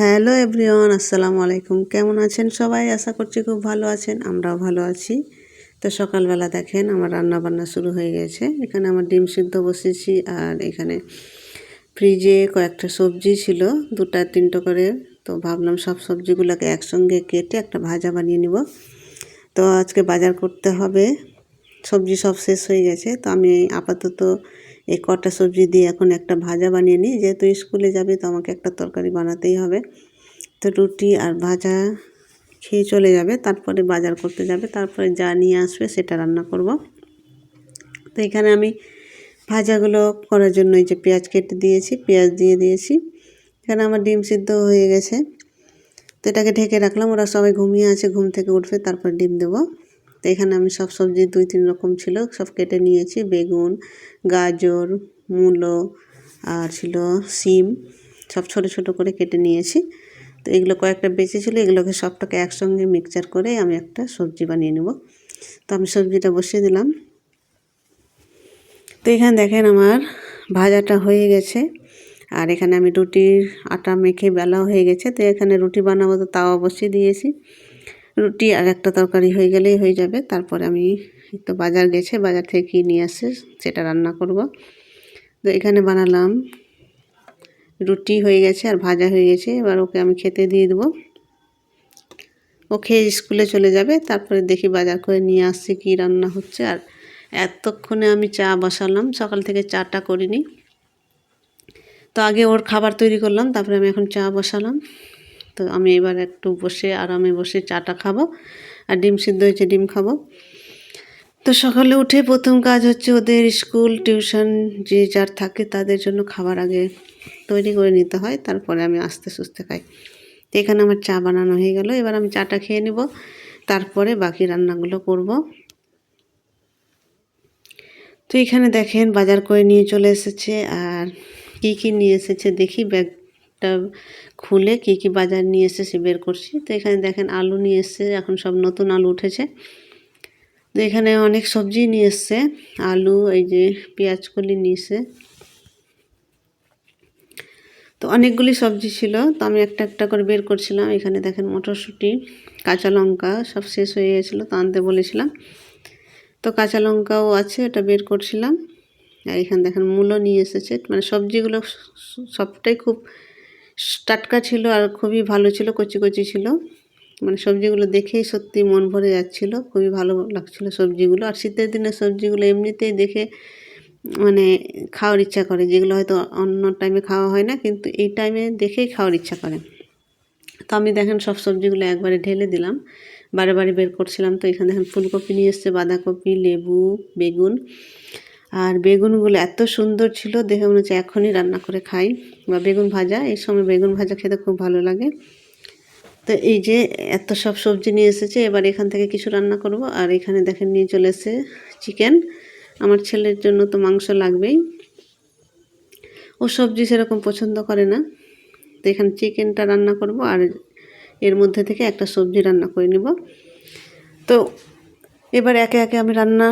Hello everyone, আসসালামু আলাইকুম। কেমন আছেন সবাই? আশা করছি খুব ভালো আছেন, আমরাও ভালো আছি। তো সকালবেলা দেখেন আমার রান্না বান্না শুরু হয়ে গেছে। এখানে আমার ডিম সিদ্ধ বসেছি আর এখানে ফ্রিজে কয়েকটা সবজি ছিল, দুটা তিনটা করে। তো ভাবলাম সব সবজিগুলোকে একসঙ্গে কেটে একটা ভাজা বানিয়ে নিব। তো আজকে বাজার করতে হবে। সবজি সব শেষ হয়ে গেছে। তো আমি আপাতত এই কটা সবজি দিয়ে এখন একটা ভাজা বানিয়ে নিই। যেহেতু স্কুলে যাবে, তো আমাকে একটা তরকারি বানাতেই হবে। তো রুটি আর ভাজা খেয়ে চলে যাবে, তারপরে বাজার করতে যাবে, তারপরে যা নিয়ে আসবে সেটা রান্না করব। তো এখানে আমি ভাজাগুলো করার জন্য এই যে পেঁয়াজ কেটে দিয়েছি, পেঁয়াজ দিয়ে দিয়েছি। এখানে আমার ডিম সিদ্ধ হয়ে গেছে। তো এটাকে ঢেকে রাখলাম, ওরা সবাই ঘুমিয়ে আছে, ঘুম থেকে উঠবে, তারপর ডিম দেবো। তো এখানে আমি সব সবজি দুই, তিন রকম ছিল, সব কেটে নিয়েছি। বেগুন, গাজর, মূলো আর ছিল সিম, সব ছোট ছোট করে কেটে নিয়েছি। তো এগুলো কয়েকটা বেঁচে ছিল, এগুলোকে সবটাকে একসঙ্গে মিক্সচার করে আমি একটা সবজি বানিয়ে নেব। তো আমি সবজিটা বসিয়ে দিলাম। তো এখানে দেখেন আমার ভাজাটা হয়ে গেছে। আর এখানে আমি রুটির আটা মেখে বেলাও হয়ে গেছে। তো এখানে রুটি বানাবো তো তাও বসিয়ে দিয়েছি। রুটি আর একটা তরকারি হয়ে গেলেই হয়ে যাবে। তারপরে আমি একটু বাজার গেছে, বাজার থেকে কী নিয়ে আসছে সেটা রান্না করব। তো এখানে বানালাম রুটি হয়ে গেছে আর ভাজা হয়ে গেছে। এবার ওকে আমি খেতে দিয়ে দেবো। ও খেয়ে স্কুলে চলে যাবে, তারপরে দেখি বাজার করে নিয়ে আসছি কী রান্না হচ্ছে। আর এতক্ষণে আমি চা বসালাম, সকাল থেকে চাটা করিনি। তো আগে ওর খাবার তৈরি করলাম, তারপরে আমি এখন চা বসালাম। তো আমি এবার একটু বসে আরামে বসে চাটা খাব আর ডিম সিদ্ধ হয়েছে, ডিম খাব। তো সকালে উঠে প্রথম কাজ হচ্ছে ওদের স্কুল, টিউশন যে যার থাকে তাদের জন্য খাবার আগে তৈরি করে নিতে হয়, তারপরে আমি আস্তে সুস্তে খাই। তো এখানে আমার চা বানানো হয়ে গেল, এবার আমি চাটা খেয়ে নিব, তারপরে বাকি রান্নাগুলো করব। তো এখানে দেখেন বাজার করে নিয়ে চলে এসেছে, আর কি কি নিয়ে এসেছে দেখি ব্যাগটা খুলে কি কি বাজার নিয়ে এসেছে বের করছি। তো এখানে দেখেন আলু নিয়ে এসছে, এখন সব নতুন আলু উঠেছে। তো এখানে অনেক সবজি নিয়ে এসছে, আলু, এই যে পেঁয়াজ কলি নিয়েছে তো অনেকগুলি সবজি ছিল, তো আমি একটা একটা করে বের করছিলাম। এখানে দেখেন মটরশুঁটি, কাঁচা লঙ্কা সব শেষ হয়ে গেছিল, তো আনতে বলেছিলাম। তো কাঁচা লঙ্কাও আছে, ওটা বের করছিলাম। আর এখানে দেখেন মূলো নিয়ে এসেছে মানে সবজিগুলো সবটাই খুব টাটকা ছিল আর খুবই ভালো ছিল, কচি কচি ছিল। মানে সবজিগুলো দেখেই সত্যি মন ভরে যাচ্ছিল, খুবই ভালো লাগছিল সবজিগুলো। আর শীতের দিনে সবজিগুলো এমনিতেই দেখে মানে খাওয়ার ইচ্ছা করে, যেগুলো হয়তো অন্য টাইমে খাওয়া হয় না, কিন্তু এই টাইমে দেখেই খাওয়ার ইচ্ছা করে। তো আমি দেখেন সব সবজিগুলো একবারে ঢেলে দিলাম বারে বারে বের করছিলাম। তো এখানে দেখেন ফুলকপি নিয়ে এসছে, বাঁধাকপি, লেবু, বেগুন। আর বেগুনগুলো এত সুন্দর ছিল, দেখে মনে হচ্ছে এখনই রান্না করে খাই। বা বেগুন ভাজা, এই সময় বেগুন ভাজা খেতে খুব ভালো লাগে। তো এই যে এত সব সবজি নিয়ে এসেছে, এবার এখান থেকে কিছু রান্না করব। আর এখানে দেখেন নিয়ে চলে এসে চিকেন। আমার ছেলের জন্য তো মাংস লাগবেই। ও সবজি সেরকম পছন্দ করে না। তো এখানে চিকেনটা রান্না করব, আর এর মধ্যে থেকে একটা সবজি রান্না করে নেব। তো এবার একে একে আমি রান্না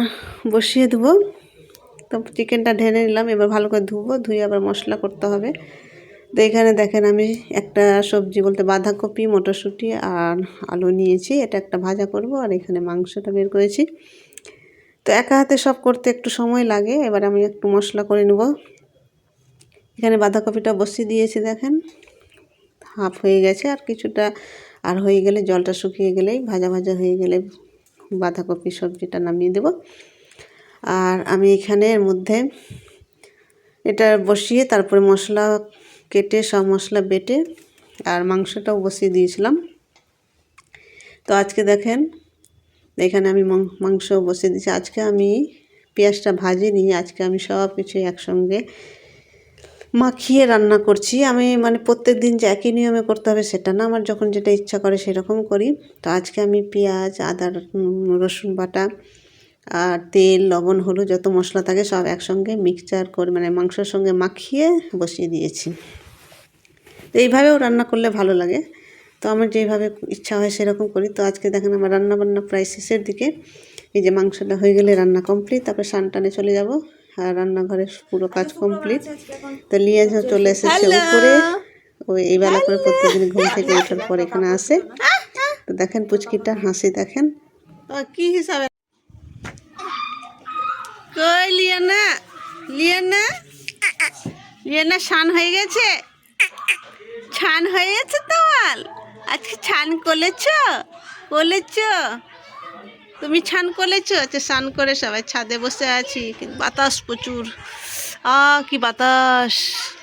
বসিয়ে দেবো। তো চিকেনটা ঢেলে নিলাম, এবার ভালো করে ধুবো, ধুয়ে আবার মশলা করতে হবে। তো এখানে দেখেন আমি একটা সবজি বলতে বাঁধাকপি, মটরশুঁটি আর আলু নিয়েছি, এটা একটা ভাজা করব আর এখানে মাংসটা বের করেছি। তো একা হাতে সব করতে একটু সময় লাগে, এবার আমি একটু মশলা করে নেব। এখানে বাঁধাকপিটা বসিয়ে দিয়েছি দেখেন, হাফ হয়ে গেছে আর কিছুটা, আর হয়ে গেলে জলটা শুকিয়ে গেলেই ভাজা ভাজা হয়ে গেলে বাঁধাকপি সবজিটা নামিয়ে দেব। আর আমি এখানে এর মধ্যে এটা বসিয়ে তারপরে মশলা কেটে, সব মশলা বেটে আর মাংসটাও বসিয়ে দিয়েছিলাম। তো আজকে দেখেন, এখানে আমি মাংস বসিয়ে দিয়েছি। আজকে আমি পেঁয়াজটা ভাজিনি আজকে আমি সব কিছু একসঙ্গে মাখিয়ে রান্না করছি। আমি মানে প্রত্যেক দিন যে একই নিয়মে করতে হবে সেটা না, আমার যখন যেটা ইচ্ছা করে সেরকম করি। তো আজকে আমি পেঁয়াজ, আদা রসুন বাটা আর তেল লবণ হলুদ যত মশলা থাকে সব একসঙ্গে মিক্সচার করে মানে মাংসের সঙ্গে মাখিয়ে বসিয়ে দিয়েছি। তো এইভাবেও রান্না করলে ভালো লাগে। তো আমার যেভাবে ইচ্ছা হয় সেরকম করি। তো আজকে দেখেন আমার রান্না বান্না প্রায় শেষের দিকে। এই যে মাংসটা হয়ে গেলে রান্না কমপ্লিট তারপরে সানটানে চলে যাব। আর রান্নাঘরের পুরো কাজ কমপ্লিট তো লিয়ে চলে এসেছে উপরে। ও এই বেলা করে প্রত্যেকদিন ঘুম থেকে ওঠার পর এখানে আসে। তো দেখেন পুচকিটা হাসি দেখেন। কি হিসাবে কই লিয়ানা? লিয়ানা? লিয়ানা, শান হয়ে গেছে? ছান হয়ে গেছে তোমার? আজকে ছান করেছ? করেছ? তুমি ছান করেছ? আচ্ছা স্নান করে সবাই ছাদে বসে আছি। কিন্তু বাতাস প্রচুর। আ, কি বাতাস।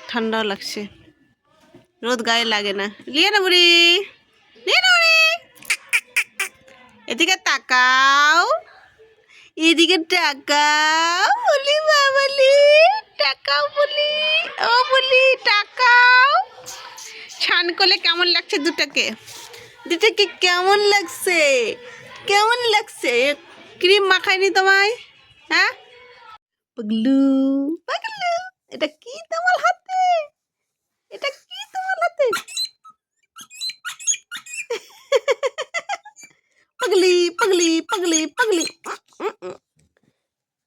ঠান্ডা লাগছে। রোদ গায়ে লাগে না। লিয়ে না বুড়ি! লিয়ে না বুড়ি! এদিকে তাকাও। এদিকে টাকা বলি বাবলি টাকাও বলি, ও বলি টাকাও। ছান করলে কেমন লাগছে দুটাকে? দুটাকে কেমন লাগছে? কেমন লাগছে? ক্রিম মাখায়নি তোমায়? হ্যাঁ? পাগলু পাগলু, এটা কি তোমার হাতে? এটা কি তোমার হাতে? পাগলি পাগলি পাগলি পাগলি।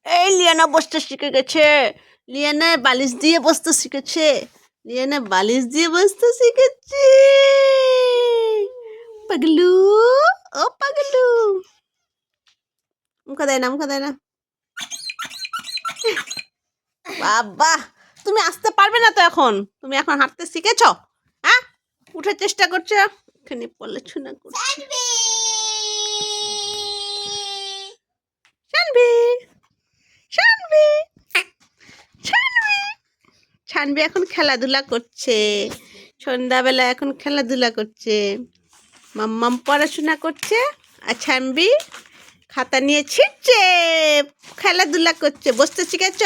এই লিয়ানা বসতে শিখে গেছে। লিয়ানা বালিশ দিয়ে বসতে শিখেছে। লিয়ানা বালিশ দিয়ে বসতে শিখেছে। পাগলু, ও পাগলু। মুখে দেয় না, মুখে দেয় না। বাবা, তুমি আসতে পারবে না তো এখন। তুমি এখন হাঁটতে শিখেছ? হ্যাঁ? উঠার চেষ্টা করছ? এখানে পড়াশোনা করছে। শানবি এখন খেলাধুলা করছে। সন্ধ্যাবেলা এখন খেলাধুলা করছে। মাম্মাম পড়াশোনা করছে আর ছানবি খাতা নিয়ে ছিটছে, খেলাধুলা করছে। বসতে শিখেছ?